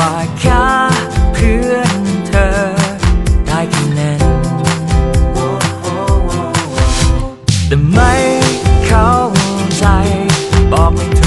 ว่าแค่เพื่อนเธอได้แค่นั้นแต่ไม่เข้าใจบอกไม่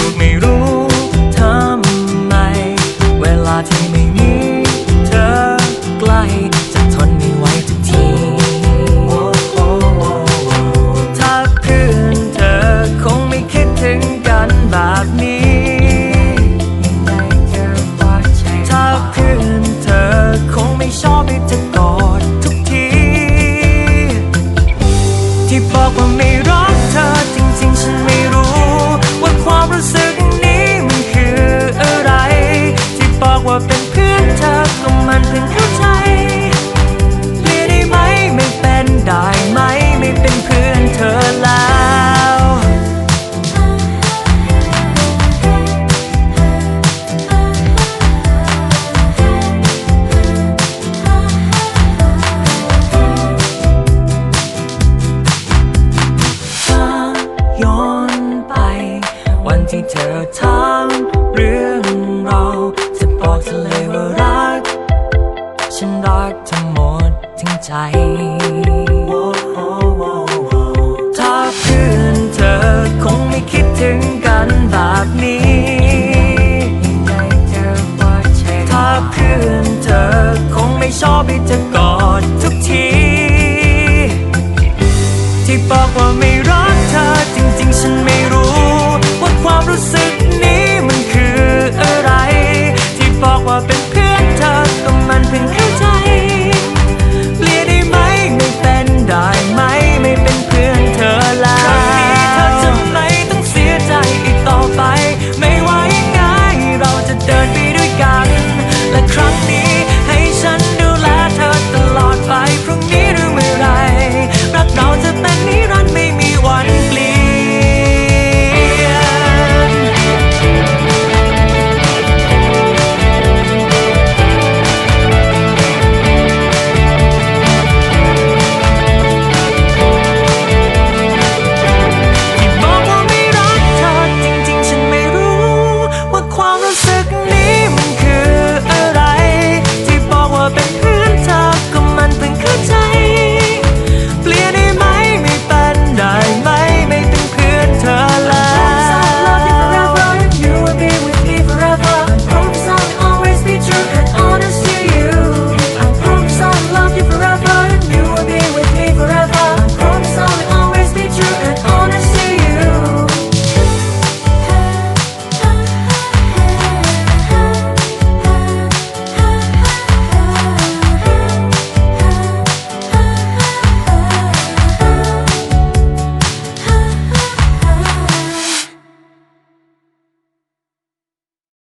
ว่าเป็นเพื่อนเธอก็มันเพิ่งเข้าใจเรียกได้ไหมไม่เป็นได้ไหมไม่เป็นเพื่อนเธอแล้วถ้าย้อนไป วันที่เธอถาม ใจ ถ้าเพื่อนเธอคงไม่คิดถึงกันแบบนี้ ถ้าเพื่อนเธอคงไม่ชอบให้เธอ